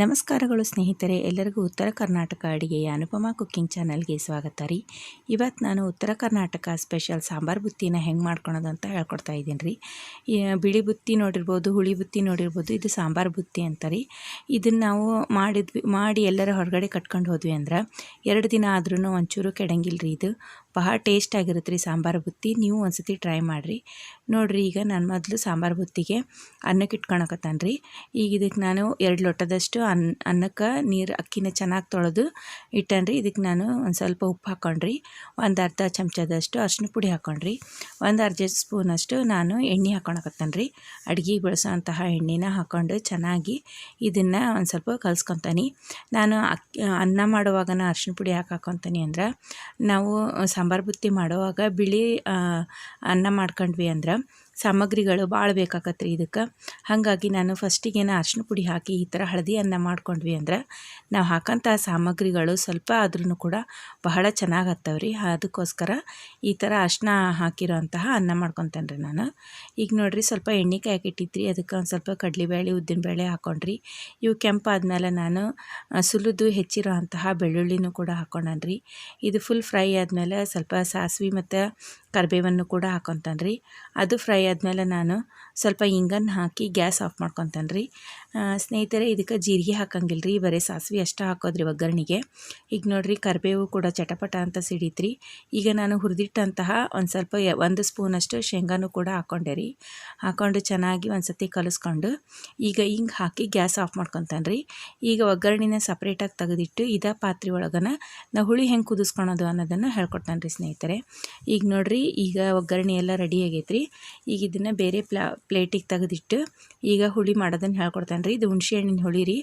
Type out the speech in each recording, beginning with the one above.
ನಮಸ್ಕಾರಗಳು ಸ್ನೇಹಿತರೆ, ಎಲ್ಲರಿಗೂ ಉತ್ತರ ಕರ್ನಾಟಕ ಅಡಿಗೆಯ ಅನುಪಮ ಕುಕ್ಕಿಂಗ್ ಚಾನಲ್ಗೆ ಸ್ವಾಗತ ರೀ. ಇವತ್ತು ನಾನು ಉತ್ತರ ಕರ್ನಾಟಕ ಸ್ಪೆಷಲ್ ಸಾಂಬಾರು ಬುತ್ತಿನ ಹೆಂಗೆ ಮಾಡ್ಕೊಳೋದು ಅಂತ ಹೇಳ್ಕೊಡ್ತಾ ಇದ್ದೀನಿ ರೀ. ಬಿಳಿ ಬುತ್ತಿ ನೋಡಿರ್ಬೋದು, ಹುಳಿ ಬುತ್ತಿ ನೋಡಿರ್ಬೋದು, ಇದು ಸಾಂಬಾರು ಬುತ್ತಿ ಅಂತ ರೀ. ಇದನ್ನು ನಾವು ಮಾಡಿದ್ವಿ, ಮಾಡಿ ಎಲ್ಲರ ಹೊರಗಡೆ ಕಟ್ಕೊಂಡು ಹೋದ್ವಿ ಅಂದ್ರೆ ಎರಡು ದಿನ ಆದ್ರೂ ಒಂಚೂರು ಕೆಡಂಗಿಲ್ಲ ರೀ ಇದು. ಬಹಳ ಟೇಸ್ಟ್ ಆಗಿರುತ್ತೆ ರೀ ಸಾಂಬಾರು ಬುತ್ತಿ. ನೀವು ಒಂದ್ಸತಿ ಟ್ರೈ ಮಾಡಿರಿ. ನೋಡಿರಿ ಈಗ ನಾನು ಮೊದಲು ಸಾಂಬಾರು ಬುತ್ತಿಗೆ ಅನ್ನಕ್ಕೆ ಇಟ್ಕೊಳಕತ್ತಾನ ರೀ ಈಗ ಇದಕ್ಕೆ ನಾನು ಎರಡು ಲೋಟದಷ್ಟು ಅನ್ನ ಅನ್ನಕ್ಕೆ ನೀರು ಅಕ್ಕಿನ ಚೆನ್ನಾಗಿ ತೊಳೆದು ಇಟ್ಟನ್ರಿ. ಇದಕ್ಕೆ ನಾನು ಒಂದು ಸ್ವಲ್ಪ ಉಪ್ಪು ಹಾಕ್ಕೊಂಡ್ರಿ ಒಂದು ಅರ್ಧ ಚಮಚದಷ್ಟು ಅರ್ಶಿನ ಪುಡಿ ಹಾಕ್ಕೊಂಡ್ರಿ ಒಂದು ಅರ್ಧ ಸ್ಪೂನಷ್ಟು ನಾನು ಎಣ್ಣೆ ಹಾಕ್ಕೊಳಕತ್ತಾನ ರೀ ಅಡುಗೆ ಬಳಸೋಂತಹ ಎಣ್ಣೆನ ಹಾಕ್ಕೊಂಡು ಚೆನ್ನಾಗಿ ಇದನ್ನು ಒಂದು ಸ್ವಲ್ಪ ಕಲ್ಸ್ಕೊತಾನೆ. ನಾನು ಅಕ್ಕಿ, ಅನ್ನ ಮಾಡುವಾಗ ಅರ್ಶಿನ ಪುಡಿ ಹಾಕಿ ಹಾಕ್ಕೊತಾನೆ ಅಂದ್ರೆ, ನಾವು ಬುತ್ತಿ ಮಾಡುವಾಗ ಬಿಳಿ ಅನ್ನ ಮಾಡ್ಕೊಂಡ್ವಿ ಅಂದ್ರೆ ಸಾಮಗ್ರಿಗಳು ಭಾಳ ಬೇಕಾಗತ್ತೆ ರೀ ಇದಕ್ಕೆ. ಹಾಗಾಗಿ ನಾನು ಫಸ್ಟಿಗೆ ಅರ್ಶಿನ ಪುಡಿ ಹಾಕಿ ಈ ಥರ ಹಳದಿ ಅನ್ನ ಮಾಡ್ಕೊಂಡ್ವಿ ಅಂದ್ರೆ ನಾವು ಹಾಕೋಂಥ ಸಾಮಗ್ರಿಗಳು ಸ್ವಲ್ಪ ಆದ್ರೂ ಕೂಡ ಬಹಳ ಚೆನ್ನಾಗಿ ಹತ್ತವೆ ರೀ ಅದಕ್ಕೋಸ್ಕರ ಈ ಥರ ಅರ್ಶಿನ ಹಾಕಿರೋ ಅಂತಹ ಅನ್ನ ಮಾಡ್ಕೊತೇನೆ ರೀ ನಾನು. ಈಗ ನೋಡಿರಿ ಸ್ವಲ್ಪ ಎಣ್ಣೆ ಹಾಕಿಟ್ಟಿದ್ರಿ ಅದಕ್ಕೆ ಒಂದು ಸ್ವಲ್ಪ ಕಡಲೆಬೇಳೆ ಉದ್ದಿನಬೇಳೆ ಹಾಕೊಂಡ್ರಿ. ಇವು ಕೆಂಪಾದ್ಮೇಲೆ ನಾನು ಸುಲಿದು ಹೆಚ್ಚಿರೋ ಅಂತಹ ಬೆಳ್ಳುಳ್ಳಿನೂ ಕೂಡ ಹಾಕ್ಕೊಂಡನ್ರಿ ಇದು ಫುಲ್ ಫ್ರೈ ಆದಮೇಲೆ ಸ್ವಲ್ಪ ಸಾಸಿವೆ ಮತ್ತು ಕರಿಬೇವನ್ನು ಕೂಡ ಹಾಕೊತಾನ್ರಿ. ಅದು ಫ್ರೈ ಆದಮೇಲೆ ನಾನು ಸ್ವಲ್ಪ ಇಂಗನ್ನು ಹಾಕಿ ಗ್ಯಾಸ್ ಆಫ್ ಮಾಡ್ಕೊತಾನೆ ರೀ. ಸ್ನೇಹಿತರೆ, ಇದಕ್ಕೆ ಜೀರಿಗೆ ಹಾಕಂಗಿಲ್ಲ ರೀ. ಬರೀ ಸಾಸಿವೆ ಅಷ್ಟು ಹಾಕೋದ್ರಿ ಒಗ್ಗರಣೆಗೆ. ಈಗ ನೋಡಿರಿ, ಕರಿಬೇವು ಕೂಡ ಚಟಪಟ ಅಂತ ಸಿಡೀತ್ರಿ ಈಗ ನಾನು ಹುರಿದಿಟ್ಟಂತಹ ಒಂದು ಸ್ವಲ್ಪ ಒಂದು ಸ್ಪೂನಷ್ಟು ಶೇಂಗಾನು ಕೂಡ ಹಾಕ್ಕೊಂಡೆ ರೀ. ಹಾಕ್ಕೊಂಡು ಚೆನ್ನಾಗಿ ಒಂದು ಸತಿ ಕಲಿಸ್ಕೊಂಡು ಈಗ ಹಿಂಗೆ ಹಾಕಿ ಗ್ಯಾಸ್ ಆಫ್ ಮಾಡ್ಕೊತಾನೆ ರೀ. ಈಗ ಒಗ್ಗರಣೆನ ಸಪ್ರೇಟಾಗಿ ತೆಗೆದಿಟ್ಟು ಇದ ಪಾತ್ರೆ ಒಳಗನ ನಾವು ಹುಳಿ ಹೆಂಗೆ ಕುದಿಸ್ಕೊಳೋದು ಅನ್ನೋದನ್ನು ಹೇಳ್ಕೊಡ್ತಾನೆ ರೀ ಸ್ನೇಹಿತರೆ. ಈಗ ನೋಡಿರಿ, ಈಗ ಒಗ್ಗರಣೆ ಎಲ್ಲ ರೆಡಿ ಆಗೈತ್ರಿ. ಈಗ ಇದನ್ನು ಬೇರೆ ಪ್ಲಾ ಪ್ಲೇಟಿಗೆ ತೆಗೆದಿಟ್ಟು ಈಗ ಹುಳಿ ಮಾಡೋದನ್ನು ಹೇಳ್ಕೊಡ್ತೇನೆ ರೀ. ಇದು ಹುಣಸೆ ಹಣ್ಣಿನ ಹುಳಿ ರೀ.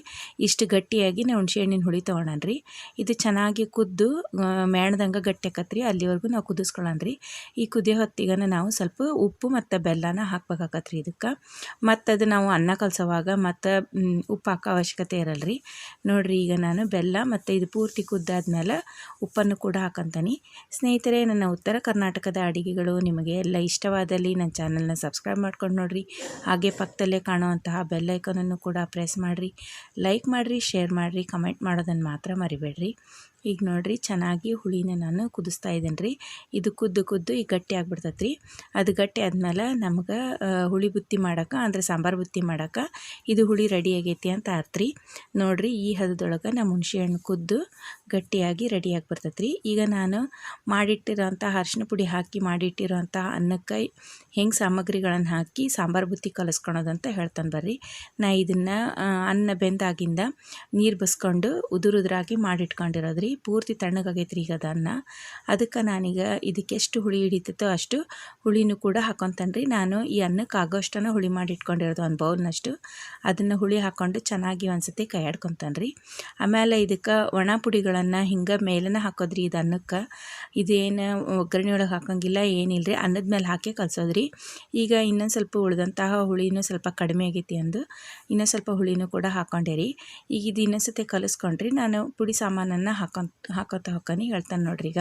ಇಷ್ಟು ಗಟ್ಟಿಯಾಗಿ ನಾವು ಹುಣಸೆ ಹಣ್ಣಿನ ಹುಳಿ ತೊಗೊಳ್ಳೋಣ ರೀ. ಇದು ಚೆನ್ನಾಗಿ ಕುದ್ದು ಮೇಣದಂಗೆ ಗಟ್ಟಿ ಆಕತ್ರಿ. ಅಲ್ಲಿವರೆಗೂ ನಾವು ಕುದಿಸ್ಕೊಳ್ಳೋಣ ರೀ. ಈ ಕುದಿಯೋ ಹೊತ್ತಿಗನ ನಾವು ಸ್ವಲ್ಪ ಉಪ್ಪು ಮತ್ತು ಬೆಲ್ಲನ ಹಾಕ್ಬೇಕಾಗತ್ತೆ ರೀ ಇದಕ್ಕೆ. ಮತ್ತು ಅದು ನಾವು ಅನ್ನ ಕಲಸೋವಾಗ ಮತ್ತು ಉಪ್ಪು ಹಾಕೋ ಅವಶ್ಯಕತೆ ಇರಲ್ಲ ರೀ. ನೋಡಿರಿ ಈಗ ನಾನು ಬೆಲ್ಲ ಮತ್ತು ಇದು ಪೂರ್ತಿ ಕುದ್ದಾದ್ಮೇಲೆ ಉಪ್ಪನ್ನು ಕೂಡ ಹಾಕಂತಾನೆ. ಸ್ನೇಹಿತರೆ, ನನ್ನ ಉತ್ತರ ಕರ್ನಾಟಕದ ಅಡಿಗೆಗಳು ನಿಮಗೆ ಎಲ್ಲ ಇಷ್ಟವಾದಲ್ಲಿ ನನ್ನ ಚಾನಲ್ನ ಸಬ್ಸ್ಕ್ರೈಬ್ ಮಾಡ್ಕೊಂಡು ನೋಡಿರಿ. ಹಾಗೆ ಪಕ್ಕದಲ್ಲೇ ಕಾಣುವಂತಹ ಬೆಲ್ ಐಕನನ್ನು ಕೂಡ ಪ್ರೆಸ್ ಮಾಡಿರಿ. ಲೈಕ್ ಮಾಡಿರಿ ಶೇರ್ ಮಾಡಿರಿ ಕಮೆಂಟ್ ಮಾಡೋದನ್ನು ಮಾತ್ರ ಮರಿಬೇಡ್ರಿ. ಈಗ ನೋಡಿರಿ ಚೆನ್ನಾಗಿ ಹುಳಿನ ನಾನು ಕುದಿಸ್ತಾ ಇದ್ದೀನಿ ರೀ. ಇದು ಕುದ್ದು ಕುದ್ದು ಈಗ ಗಟ್ಟಿ ಆಗ್ಬಿಡ್ತೈತೆ ರೀ ಅದು ಗಟ್ಟಿ ಆದ್ಮೇಲೆ ನಮ್ಗೆ ಹುಳಿ ಬುತ್ತಿ ಮಾಡೋಕೆ ಅಂದರೆ ಸಾಂಬಾರು ಬುತ್ತಿ ಮಾಡೋಕೆ ಇದು ಹುಳಿ ರೆಡಿ ಆಗೈತಿ ಅಂತ ಆತ್ರಿ ನೋಡಿರಿ ಈ ಹದದೊಳಗೆ ನಮ್ಮ ಹುಣಸೆ ಹಣ್ಣು ಕುದ್ದು ಗಟ್ಟಿಯಾಗಿ ರೆಡಿಯಾಗಿ ಬರ್ತೈತೆ ಈಗ ನಾನು ಮಾಡಿಟ್ಟಿರೋಂಥ ಅರ್ಶಿನ ಪುಡಿ ಹಾಕಿ ಮಾಡಿಟ್ಟಿರೋಂಥ ಅನ್ನಕ್ಕೆ ಹೆಂಗೆ ಸಾಮಗ್ರಿಗಳನ್ನು ಹಾಕಿ ಸಾಂಬಾರು ಬುತ್ತಿ ಕಲಿಸ್ಕೊಳೋದಂತ ಹೇಳ್ತಾನೆ ಬರ್ರಿ. ನಾ ಇದನ್ನು ಅನ್ನ ಬೆಂದಾಗಿಂದ ನೀರು ಬಸ್ಕೊಂಡು ಉದುರು ಮಾಡಿಟ್ಕೊಂಡಿರೋದ್ರಿ ಪೂರ್ತಿ ತಣ್ಣಗಾಗೈತ್ರಿ ಈಗ ಅದನ್ನ. ಅದಕ್ಕೆ ನಾನೀಗ ಇದಕ್ಕೆ ಎಷ್ಟು ಹುಳಿ ಹಿಡಿತೈತೋ ಅಷ್ಟು ಹುಳಿನೂ ಕೂಡ ಹಾಕೊತಾನೆ ನಾನು ಈ ಅನ್ನಕ್ಕೆ ಆಗೋಷ್ಟನ ಹುಳಿ ಮಾಡಿ ಇಟ್ಕೊಂಡಿರೋದು ಒಂದು ಬೌಲ್ನಷ್ಟು ಅದನ್ನು ಹುಳಿ ಹಾಕ್ಕೊಂಡು ಚೆನ್ನಾಗಿ ಒಂದ್ಸತಿ ಕೈ ಆಡ್ಕೊತಾನೆ ಆಮೇಲೆ ಇದಕ್ಕೆ ಒಣ ಪುಡಿಗಳನ್ನು ಹಿಂಗೆ ಮೇಲನ ಹಾಕೋದ್ರಿ ಇದು ಅನ್ನಕ್ಕೆ. ಇದೇನು ಒಗ್ಗರಣೆ ಒಳಗೆ ಹಾಕೋಂಗಿಲ್ಲ ಏನಿಲ್ಲ ಅನ್ನದ ಮೇಲೆ ಹಾಕಿ ಕಲಸೋದ್ರಿ. ಈಗ ಇನ್ನೊಂದು ಸ್ವಲ್ಪ ಉಳಿದಂತಹ ಹುಳಿನೂ ಸ್ವಲ್ಪ ಕಡಿಮೆ ಆಗೈತಿ ಅಂದು ಇನ್ನೊಂದು ಸ್ವಲ್ಪ ಹುಳಿನೂ ಕೂಡ ಹಾಕ್ಕೊಂಡೆ ರೀ ಈಗ ಇದು ಇನ್ನೊಂದು ಸತಿ ಕಲಿಸ್ಕೊಂಡ್ರಿ. ನಾನು ಪುಡಿ ಸಾಮಾನನ್ನು ಹಾಕೊ ಹಾಕೋತ ಹಾಕೋನಿ ಹೇಳ್ತಾನೆ ನೋಡ್ರಿ ಈಗ.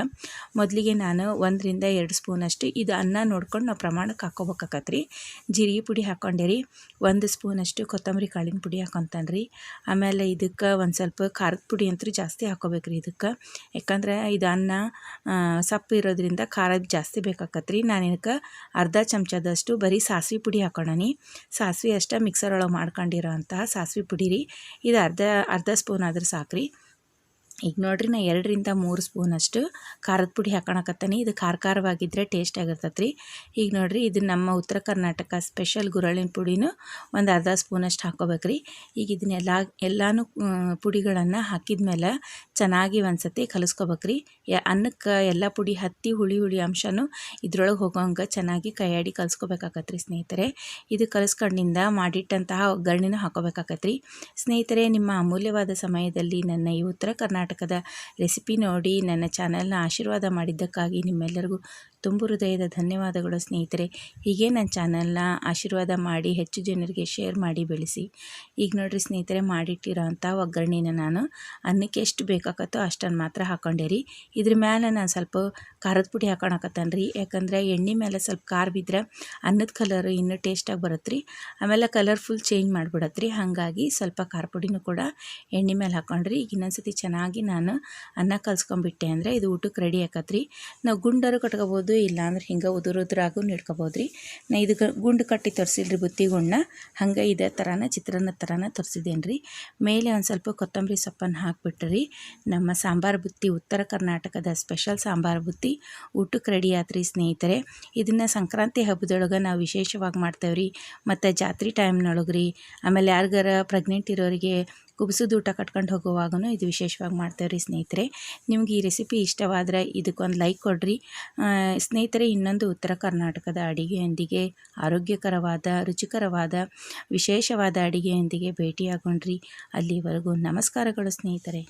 ಮೊದಲಿಗೆ ನಾನು ಒಂದರಿಂದ ಎರಡು ಸ್ಪೂನಷ್ಟು ಇದು ಅನ್ನ ನೋಡ್ಕೊಂಡು ನಾವು ಪ್ರಮಾಣಕ್ಕೆ ಹಾಕೋಬೇಕಾಕತ್ರಿ. ಜೀರಿಗೆ ಪುಡಿ ಹಾಕ್ಕೊಂಡೆ ರೀ. ಒಂದು ಸ್ಪೂನಷ್ಟು ಕೊತ್ತಂಬರಿ ಕಾಳಿನ ಪುಡಿ ಹಾಕೊತಾನೆ ರೀ. ಆಮೇಲೆ ಇದಕ್ಕೆ ಒಂದು ಸ್ವಲ್ಪ ಖಾರದ ಪುಡಿ ಅಂತೂ ಜಾಸ್ತಿ ಹಾಕೋಬೇಕ್ರಿ ಇದಕ್ಕೆ. ಯಾಕಂದ್ರೆ ಇದು ಅನ್ನ ಸಪ್ಪು ಇರೋದ್ರಿಂದ ಖಾರ ಜಾಸ್ತಿ ಬೇಕಾಕತ್ರಿ. ನಾನು ಇದಕ್ಕೆ ಅರ್ಧ ಚಮಚದಷ್ಟು ಬರೀ ಸಾಸಿವೆ ಪುಡಿ ಹಾಕೊಳ್ಳೋಣಿ ಸಾಸಿವೆ ಅಷ್ಟೇ ಮಿಕ್ಸರ್ ಒಳಗೆ ಮಾಡ್ಕೊಂಡಿರೋ ಅಂತಹ ಸಾಸಿವೆ ಪುಡಿ ರೀ. ಇದು ಅರ್ಧ ಅರ್ಧ ಸ್ಪೂನ್ ಆದ್ರೆ ಸಾಕ್ರಿ. ಈಗ ನೋಡ್ರಿ ನಾ ಎರಡರಿಂದ ಮೂರು ಸ್ಪೂನಷ್ಟು ಖಾರದ ಪುಡಿ ಹಾಕೋಣಕತ್ತಾನೆ. ಇದು ಖಾರ ಖಾರವಾಗಿದ್ದರೆ ಟೇಸ್ಟ್ ಆಗಿರ್ತೈತೆ ರೀ ಈಗ ನೋಡಿರಿ ಇದು ನಮ್ಮ ಉತ್ತರ ಕರ್ನಾಟಕ ಸ್ಪೆಷಲ್ ಗುರಳಿನ ಪುಡಿನೂ ಒಂದು ಅರ್ಧ ಸ್ಪೂನಷ್ಟು ಹಾಕೋಬೇಕ್ರಿ. ಈಗ ಇದನ್ನೆಲ್ಲ ಎಲ್ಲನೂ ಪುಡಿಗಳನ್ನು ಹಾಕಿದ ಮೇಲೆ ಚೆನ್ನಾಗಿ ಒಂದು ಸತಿ ಕಲಿಸ್ಕೋಬೇಕ್ರಿ ಅನ್ನಕ್ಕೆ ಎಲ್ಲ ಪುಡಿ ಹತ್ತಿ, ಹುಳಿ ಹುಳಿ ಅಂಶನೂ ಇದ್ರೊಳಗೆ ಹೋಗೋಂಗೆ ಚೆನ್ನಾಗಿ ಕೈಯಾಡಿ ಕಲಿಸ್ಕೋಬೇಕಾಗತ್ತೆ ರೀ ಸ್ನೇಹಿತರೆ. ಇದು ಕಲಿಸ್ಕೊಂಡಿಂದ ಮಾಡಿಟ್ಟಂತಹ ಒಗ್ಗರಣೆನೂ ಹಾಕೋಬೇಕಾಗತ್ತೆ ರೀ ಸ್ನೇಹಿತರೆ, ನಿಮ್ಮ ಅಮೂಲ್ಯವಾದ ಸಮಯದಲ್ಲಿ ನನ್ನ ಈ ಉತ್ತರ ಕರ್ನಾಟಕ ಕರ್ನಾಟಕದ ರೆಸಿಪಿ ನೋಡಿ ನನ್ನ ಚಾನಲ್ನ ಆಶೀರ್ವಾದ ಮಾಡಿದ್ದಕ್ಕಾಗಿ ನಿಮ್ಮೆಲ್ಲರಿಗೂ ತುಂಬು ಹೃದಯದ ಧನ್ಯವಾದಗಳು ಸ್ನೇಹಿತರೆ. ಹೀಗೆ ನನ್ನ ಚಾನಲ್ನ ಆಶೀರ್ವಾದ ಮಾಡಿ ಹೆಚ್ಚು ಜನರಿಗೆ ಶೇರ್ ಮಾಡಿ ಬೆಳೆಸಿ. ಈಗ ನೋಡಿರಿ ಸ್ನೇಹಿತರೆ ಮಾಡಿಟ್ಟಿರೋ ಅಂಥ ಒಗ್ಗರಣೆನ ನಾನು ಅನ್ನಕ್ಕೆ ಎಷ್ಟು ಬೇಕಾಗತ್ತೋ ಅಷ್ಟನ್ನು ಮಾತ್ರ ಹಾಕೊಂಡೆ ರೀ. ಇದ್ರ ಮೇಲೆ ನಾನು ಸ್ವಲ್ಪ ಖಾರದ ಪುಡಿ ಹಾಕೊಳಕತ್ತಾನ ರೀ. ಯಾಕಂದ್ರೆ ಎಣ್ಣೆ ಮೇಲೆ ಸ್ವಲ್ಪ ಖಾರ ಬಿದ್ದರೆ ಅನ್ನದ ಕಲರ್ ಇನ್ನೂ ಟೇಸ್ಟಾಗಿ ಬರುತ್ತೆ ರೀ. ಆಮೇಲೆ ಕಲರ್ಫುಲ್ ಚೇಂಜ್ ಮಾಡಿಬಿಡತ್ತೆ ರೀ. ಹಾಗಾಗಿ ಸ್ವಲ್ಪ ಖಾರ ಪುಡಿನೂ ಕೂಡ ಎಣ್ಣೆ ಮೇಲೆ ಹಾಕೊಂಡ್ರಿ ಈಗ ಇನ್ನೊಂದ್ಸತಿ ಚೆನ್ನಾಗಿ ನಾನು ಅನ್ನ ಕಲ್ಸ್ಕೊಂಬಿಟ್ಟೆ ಅಂದರೆ ಇದು ಊಟಕ್ಕೆ ರೆಡಿ ಆಕತ್ರಿ ನಾವು ಗುಂಡರು ಕಟ್ಕೋಬೋದು, ಇಲ್ಲಾಂದ್ರೆ ಹಿಂಗೆ ಉದುರುದ್ರಾಗೂ ಇಟ್ಕೋಬೋದು ರೀ ನಾ ಇದು ಗುಂಡು ಕಟ್ಟಿ ತೋರಿಸಿಲ್ರಿ ಬುತ್ತಿ ಗುಂಡನ್ನ ಹಂಗೆ ಇದೇ ಥರನ ಚಿತ್ರಾನ್ನ ಥರನ ತೋರಿಸಿದ್ದೇನೆ ರೀ ಮೇಲೆ ಒಂದು ಸ್ವಲ್ಪ ಕೊತ್ತಂಬರಿ ಸೊಪ್ಪನ್ನು ಹಾಕ್ಬಿಟ್ರಿ. ನಮ್ಮ ಸಾಂಬಾರು ಬುತ್ತಿ, ಉತ್ತರ ಕರ್ನಾಟಕದ ಸ್ಪೆಷಲ್ ಸಾಂಬಾರು ಬುತ್ತಿ ಊಟಕ್ಕೆ ರೆಡಿ ಆತ್ರಿ ಸ್ನೇಹಿತರೆ. ಇದನ್ನು ಸಂಕ್ರಾಂತಿ ಹಬ್ಬದೊಳಗೆ ನಾವು ವಿಶೇಷವಾಗಿ ಮಾಡ್ತೇವೆ ರೀ ಮತ್ತು ಜಾತ್ರೆ ಟೈಮ್ನೊಳಗೆ ರೀ ಆಮೇಲೆ ಯಾರಿಗಾರ ಪ್ರೆಗ್ನೆಂಟ್ ಇರೋರಿಗೆ ಕುಬುಸದ ಊಟ ಕಟ್ಕೊಂಡು ಹೋಗುವಾಗೂ ಇದು ವಿಶೇಷವಾಗಿ ಮಾಡ್ತೇವೆ ರೀ ಸ್ನೇಹಿತರೆ. ನಿಮ್ಗೆ ಈ ರೆಸಿಪಿ ಇಷ್ಟವಾದರೆ ಇದಕ್ಕೊಂದು ಲೈಕ್ ಕೊಡಿರಿ. ಸ್ನೇಹಿತರೆ, ಇನ್ನೊಂದು ಉತ್ತರ ಕರ್ನಾಟಕದ ಅಡಿಗೆಯೊಂದಿಗೆ, ಆರೋಗ್ಯಕರವಾದ, ರುಚಿಕರವಾದ, ವಿಶೇಷವಾದ ಅಡಿಗೆಯೊಂದಿಗೆ ಭೇಟಿಯಾಗೊಂಡ್ರಿ ಅಲ್ಲಿವರೆಗೂ ನಮಸ್ಕಾರಗಳು ಸ್ನೇಹಿತರೆ.